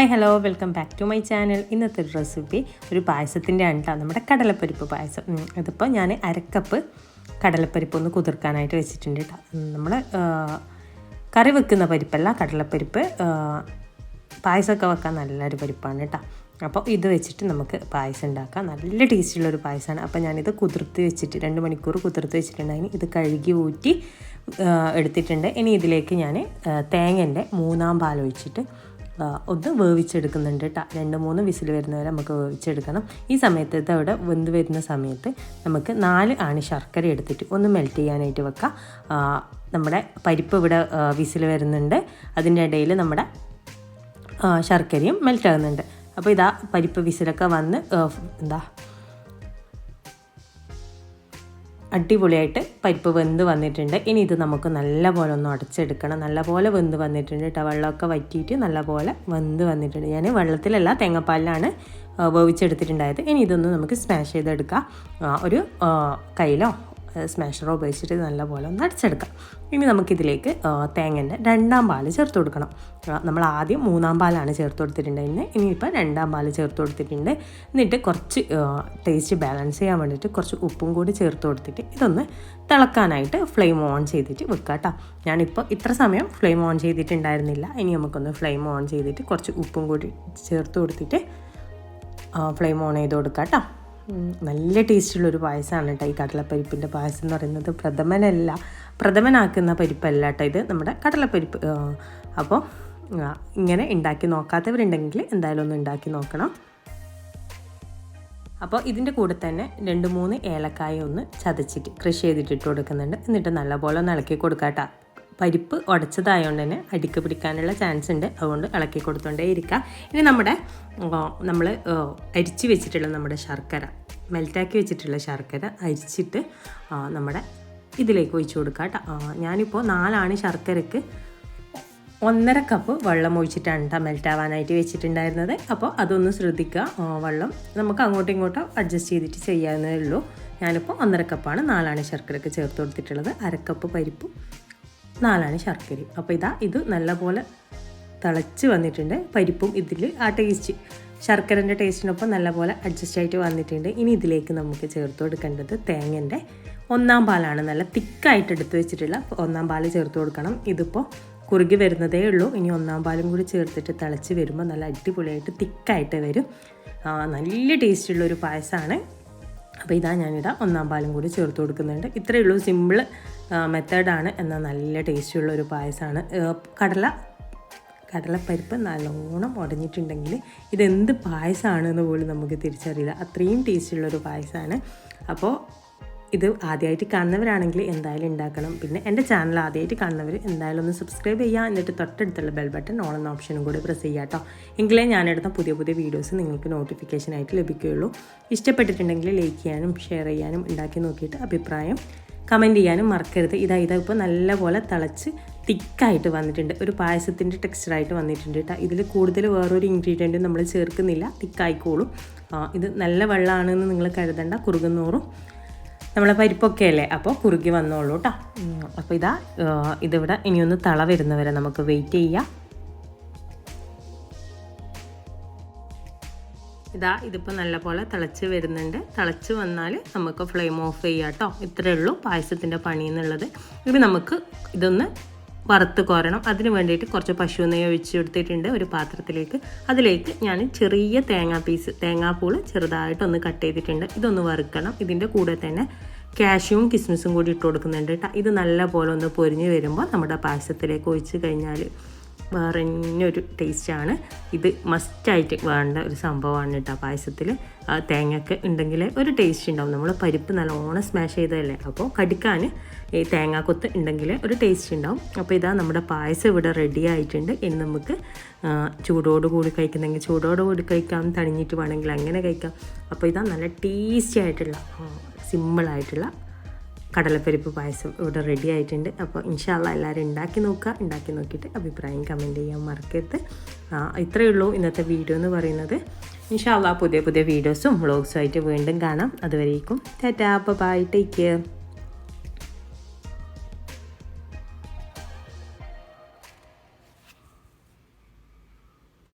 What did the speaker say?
Hi hello welcome back to my channel. ഇന്നത്തെ ഒരു recipe ഒരു പായസത്തിന്റെ ആണ് നമ്മുടെ കടലപ്പരിപ്പ് പായസം. അതിപ്പോൾ ഞാൻ അരക്കപ്പ് കടലപ്പരിപ്പ് ഒന്ന് കുതിർക്കാനായിട്ട് വെച്ചിട്ടുണ്ട് കേട്ടോ നമ്മൾ കറി വെക്കുന്ന പരിപ്പല്ല കടലപ്പരിപ്പ് പായസമൊക്കെ വെക്കാൻ നല്ലൊരു പരിപ്പാണ് കേട്ടോ അപ്പോൾ ഇത് വെച്ചിട്ട് നമുക്ക് പായസം ഉണ്ടാക്കാം. നല്ല ടേസ്റ്റുള്ളൊരു പായസമാണ്. അപ്പോൾ ഞാനിത് കുതിർത്ത് വെച്ചിട്ട് രണ്ട് മണിക്കൂർ കുതിർത്ത് വെച്ചിട്ടുണ്ടായിരുന്നു ഇത് കഴുകി ഊറ്റി എടുത്തിട്ടുണ്ട്. ഇനി ഇതിലേക്ക് ഞാൻ തേങ്ങന്റെ മൂന്നാം പാൽ ഒഴിച്ചിട്ട് ഒന്ന് വേവിച്ചെടുക്കുന്നുണ്ട് കേട്ടോ രണ്ട് മൂന്ന് വിസിൽ വരുന്നവരെ നമുക്ക് വേവിച്ചെടുക്കണം. ഈ സമയത്ത് അവിടെ വെന്ത് വരുന്ന സമയത്ത് നമുക്ക് നാല് ആണി ശർക്കര എടുത്തിട്ട് ഒന്ന് മെൽറ്റ് ചെയ്യാനായിട്ട് വെക്കാം. നമ്മുടെ പരിപ്പ് ഇവിടെ വിസിൽ വരുന്നുണ്ട്. അതിന്റെ ഇടയിൽ നമ്മുടെ ശർക്കരയും മെൽറ്റ് ആകുന്നുണ്ട്. അപ്പോൾ ഇതാ പരിപ്പ് വിസിലൊക്കെ വന്ന് എന്താ അടിപൊളിയായിട്ട് പരിപ്പ് വെന്ത് വന്നിട്ടുണ്ട്. ഇനി ഇത് നമുക്ക് നല്ലപോലെ ഒന്ന് അടച്ചെടുക്കണം. നല്ലപോലെ വെന്ത് വന്നിട്ടുണ്ട് കേട്ടോ വെള്ളമൊക്കെ വറ്റിയിട്ട് നല്ലപോലെ വെന്ത് വന്നിട്ടുണ്ട്. ഞാൻ വെള്ളത്തിലല്ല തേങ്ങാപ്പാലിലാണ് വേവിച്ചെടുത്തിട്ടുണ്ടായത്. ഇനി ഇതൊന്ന് നമുക്ക് സ്മാഷ് ചെയ്തെടുക്കാം. ഒരു കയ്യിലോ സ്മാഷറോ ഉപയോഗിച്ചിട്ട് നല്ലപോലെ ഒന്ന് അടിച്ചെടുക്കാം. ഇനി നമുക്കിതിലേക്ക് തേങ്ങന്റെ രണ്ടാം പാൽ ചേർത്ത് കൊടുക്കണം. നമ്മൾ ആദ്യം മൂന്നാം പാലാണ് ചേർത്ത് കൊടുത്തിട്ടുണ്ടായിരുന്നത് ഇനിയിപ്പോൾ രണ്ടാം പാൽ ചേർത്ത് കൊടുത്തിട്ടുണ്ട്. എന്നിട്ട് കുറച്ച് ടേസ്റ്റ് ബാലൻസ് ചെയ്യാൻ വേണ്ടിയിട്ട് കുറച്ച് ഉപ്പും കൂടി ചേർത്ത് കൊടുത്തിട്ട് ഇതൊന്ന് തിളക്കാനായിട്ട് ഫ്ലെയിം ഓൺ ചെയ്തിട്ട് വെക്കുക കേട്ടോ ഞാനിപ്പോൾ ഇത്ര സമയം ഫ്ലെയിം ഓൺ ചെയ്തിട്ടുണ്ടായിരുന്നില്ല. ഇനി നമുക്കൊന്ന് ഫ്ലെയിം ഓൺ ചെയ്തിട്ട് കുറച്ച് ഉപ്പും കൂടി ചേർത്ത് കൊടുത്തിട്ട് ഫ്ലെയിം ഓൺ ചെയ്ത് കൊടുക്കാം കേട്ടോ നല്ല ടേസ്റ്റുള്ളൊരു പായസമാണ് കേട്ടോ ഈ കടലപ്പരിപ്പിന്റെ പായസം എന്ന് പറയുന്നത്. പ്രഥമനല്ല പ്രഥമനാക്കുന്ന പരിപ്പല്ല കേട്ടോ ഇത് നമ്മുടെ കടലപ്പരിപ്പ്. അപ്പോൾ ഇങ്ങനെ ഉണ്ടാക്കി നോക്കാത്തവരുണ്ടെങ്കിൽ എന്തായാലും ഒന്ന് ഉണ്ടാക്കി നോക്കണം. അപ്പോൾ ഇതിന്റെ കൂടെ തന്നെ രണ്ട് മൂന്ന് ഏലക്കായ ഒന്ന് ചതച്ചിട്ട് കൃഷി ചെയ്തിട്ട് ഇട്ട് കൊടുക്കുന്നുണ്ട്. എന്നിട്ട് നല്ലപോലെ ഒന്ന് ഇളക്കി കൊടുക്കാം കേട്ടോ പരിപ്പ് ഉടച്ചതായതുകൊണ്ട് തന്നെ അടിക്ക് പിടിക്കാനുള്ള ചാൻസ് ഉണ്ട്. അതുകൊണ്ട് ഇളക്കി കൊടുത്തോണ്ടേ ഇരിക്കുക ഇനി നമ്മുടെ നമ്മൾ അരിച്ച് വെച്ചിട്ടുള്ള നമ്മുടെ ശർക്കര മെൽറ്റാക്കി വെച്ചിട്ടുള്ള ശർക്കര അരിച്ചിട്ട് നമ്മുടെ ഇതിലേക്ക് ഒഴിച്ചു കൊടുക്കുക കേട്ടോ ഞാനിപ്പോൾ നാലാണ് ശർക്കരക്ക് ഒന്നര കപ്പ് വെള്ളം ഒഴിച്ചിട്ടാണ് കേട്ടോ മെൽറ്റാവാനായിട്ട് വെച്ചിട്ടുണ്ടായിരുന്നത്. അപ്പോൾ അതൊന്ന് ശ്രദ്ധിക്കുക വെള്ളം നമുക്ക് അങ്ങോട്ടും ഇങ്ങോട്ടും അഡ്ജസ്റ്റ് ചെയ്തിട്ട് ചെയ്യാവുന്നതേ ഉള്ളൂ. ഞാനിപ്പോൾ ഒന്നര കപ്പാണ് നാലാണ് ശർക്കരക്ക് ചേർത്ത് കൊടുത്തിട്ടുള്ളത്. അരക്കപ്പ് പരിപ്പും നാലാണ് ശർക്കരയും അപ്പോൾ ഇതാ ഇത് നല്ലപോലെ തിളച്ച് വന്നിട്ടുണ്ട്. പരിപ്പും ഇതിൽ ആ ടേസ്റ്റ് ശർക്കരന്റെ ടേസ്റ്റിനൊപ്പം നല്ലപോലെ അഡ്ജസ്റ്റ് ആയിട്ട് വന്നിട്ടുണ്ട്. ഇനി ഇതിലേക്ക് നമുക്ക് ചേർത്ത് കൊടുക്കേണ്ടത് തേങ്ങന്റെ ഒന്നാം പാലാണ്. നല്ല തിക്കായിട്ട് എടുത്ത് വെച്ചിട്ടുള്ള ഒന്നാം പാൽ ചേർത്ത് കൊടുക്കണം. ഇതിപ്പോൾ കുറുകി വരുന്നതേ ഉള്ളൂ. ഇനി ഒന്നാം പാലും കൂടി ചേർത്തിട്ട് തിളച്ച് വരുമ്പോൾ നല്ല അടിപൊളിയായിട്ട് തിക്കായിട്ട് വരും. നല്ല ടേസ്റ്റുള്ളൊരു പായസമാണ് അപ്പോൾ ഇതാ ഞാനിതാ ഒന്നാം പാലും കൂടി ചേർത്ത് കൊടുക്കുന്നുണ്ട്. ഇത്രയേ ഉള്ളൂ. സിമ്പിൾ മെത്തേഡാണ്. എന്നാൽ നല്ല ടേസ്റ്റുള്ള ഒരു പായസമാണ്. കടല കടലപ്പരിപ്പ് നല്ലോണം ഉടഞ്ഞിട്ടുണ്ടെങ്കിൽ ഇതെന്ത് പായസമാണെന്ന് പോലും നമുക്ക് തിരിച്ചറിയില്ല. അത്രയും ടേസ്റ്റുള്ളൊരു പായസമാണ്. അപ്പോൾ ഇത് ആദ്യമായിട്ട് കാണുന്നവരാണെങ്കിൽ എന്തായാലും ഉണ്ടാക്കണം. പിന്നെ എന്റെ ചാനൽ ആദ്യമായിട്ട് കാണുന്നവർ എന്തായാലും ഒന്ന് സബ്സ്ക്രൈബ് ചെയ്യുക. എന്നിട്ട് തൊട്ടടുത്തുള്ള ബെൽ ബട്ടൺ ഓൺ എന്ന ഓപ്ഷനും കൂടി പ്രസ് ചെയ്യുക കേട്ടോ എങ്കിലേ ഞാനെടുത്ത പുതിയ പുതിയ വീഡിയോസ് നിങ്ങൾക്ക് നോട്ടിഫിക്കേഷൻ ആയിട്ട് ലഭിക്കുകയുള്ളൂ. ഇഷ്ടപ്പെട്ടിട്ടുണ്ടെങ്കിൽ ലൈക്ക് ചെയ്യാനും ഷെയർ ചെയ്യാനും ഉണ്ടാക്കി നോക്കിയിട്ട് അഭിപ്രായം കമന്റ് ചെയ്യാനും മറക്കരുത്. ഇതാ ഇതാ ഇപ്പോൾ നല്ലപോലെ തിളച്ച് തിക്കായിട്ട് വന്നിട്ടുണ്ട്. ഒരു പായസത്തിന്റെ ടെക്സ്ചറായിട്ട് വന്നിട്ടുണ്ട് കേട്ടോ ഇതിൽ കൂടുതൽ വേറൊരു ഇൻഗ്രീഡിയന്റും നമ്മൾ ചേർക്കുന്നില്ല. തിക്കായിക്കോളും ഇത് നല്ല വെള്ളമാണെന്ന് നിങ്ങൾ കരുതണ്ട. കുറുകുന്നോറും നമ്മളെ പരിപ്പൊക്കെ അല്ലേ അപ്പോൾ കുറുകി വന്നോളൂ കേട്ടോ അപ്പോൾ ഇതാ ഇതിവിടെ ഇനിയൊന്ന് തള വരുന്നവരെ നമുക്ക് വെയിറ്റ് ചെയ്യാം. ഇതാ ഇതിപ്പോൾ നല്ലപോലെ തിളച്ച് വരുന്നുണ്ട്. തിളച്ച് വന്നാൽ നമുക്ക് ഫ്ലെയിം ഓഫ് ചെയ്യാം കേട്ടോ ഇത്രയേ ഉള്ളൂ പായസത്തിന്റെ പണി എന്നുള്ളത്. ഇനി നമുക്ക് ഇതൊന്ന് വറുത്ത് കോരണം. അതിന് വേണ്ടിയിട്ട് കുറച്ച് പശു നെയ്യ് ഒഴിച്ച് കൊടുത്തിട്ടുണ്ട് ഒരു പാത്രത്തിലേക്ക്. അതിലേക്ക് ഞാൻ ചെറിയ തേങ്ങാ പീസ് തേങ്ങാപ്പൂൾ ചെറുതായിട്ടൊന്ന് കട്ട് ചെയ്തിട്ടുണ്ട്. ഇതൊന്ന് വറുക്കണം. ഇതിന്റെ കൂടെ തന്നെ കാഷ്യൂവും കിസ്മിസും കൂടി ഇട്ട് കൊടുക്കുന്നുണ്ട് കേട്ടോ. ഇത് നല്ല പോലെ ഒന്ന് പൊരിഞ്ഞ് വരുമ്പോൾ നമ്മുടെ പായസത്തിലേക്ക് ഒഴിച്ച് കഴിഞ്ഞാൽ വേറെ തന്നെ ഒരു ടേസ്റ്റാണ്. ഇത് മസ്റ്റായിട്ട് വേണ്ട ഒരു സംഭവമാണ് കേട്ടോ പായസത്തിൽ തേങ്ങയൊക്കെ ഉണ്ടെങ്കിൽ ഒരു ടേസ്റ്റ് ഉണ്ടാവും. നമ്മൾ പരിപ്പ് നല്ലോണം സ്മാഷ് ചെയ്തതല്ലേ? അപ്പോൾ കടിക്കാൻ ഈ തേങ്ങാക്കൊത്ത് ഉണ്ടെങ്കിൽ ഒരു ടേസ്റ്റ് ഉണ്ടാവും. അപ്പോൾ ഇതാ നമ്മുടെ പായസം ഇവിടെ റെഡി ആയിട്ടുണ്ട്. ഇനി നമുക്ക് ചൂടോടുകൂടി ചൂടോട് കൂടി കഴിക്കുന്നെങ്കിൽ ചൂടോട് കൂടി കഴിക്കാം. തണിഞ്ഞിട്ട് വേണമെങ്കിൽ അങ്ങനെ കഴിക്കാം. അപ്പോൾ ഇതാ നല്ല ടേസ്റ്റി ആയിട്ടുള്ള സിമ്പിളായിട്ടുള്ള കടലപ്പരിപ്പ് പായസം ഇവിടെ റെഡി ആയിട്ടുണ്ട്. അപ്പോൾ ഇൻഷാല്ല എല്ലാവരും ഉണ്ടാക്കി നോക്കുക. ഉണ്ടാക്കി നോക്കിയിട്ട് അഭിപ്രായം കമന്റ് ചെയ്യാൻ മറക്കരുത്. ഇത്രയേ ഉള്ളൂ ഇന്നത്തെ വീഡിയോ എന്ന് പറയുന്നത്. ഇൻഷാല്ല പുതിയ പുതിയ വീഡിയോസും വ്ളോഗ്സും ആയിട്ട് വീണ്ടും കാണാം. അതുവരേക്കും ടാറ്റാ ബൈ ടേക്ക് കെയർ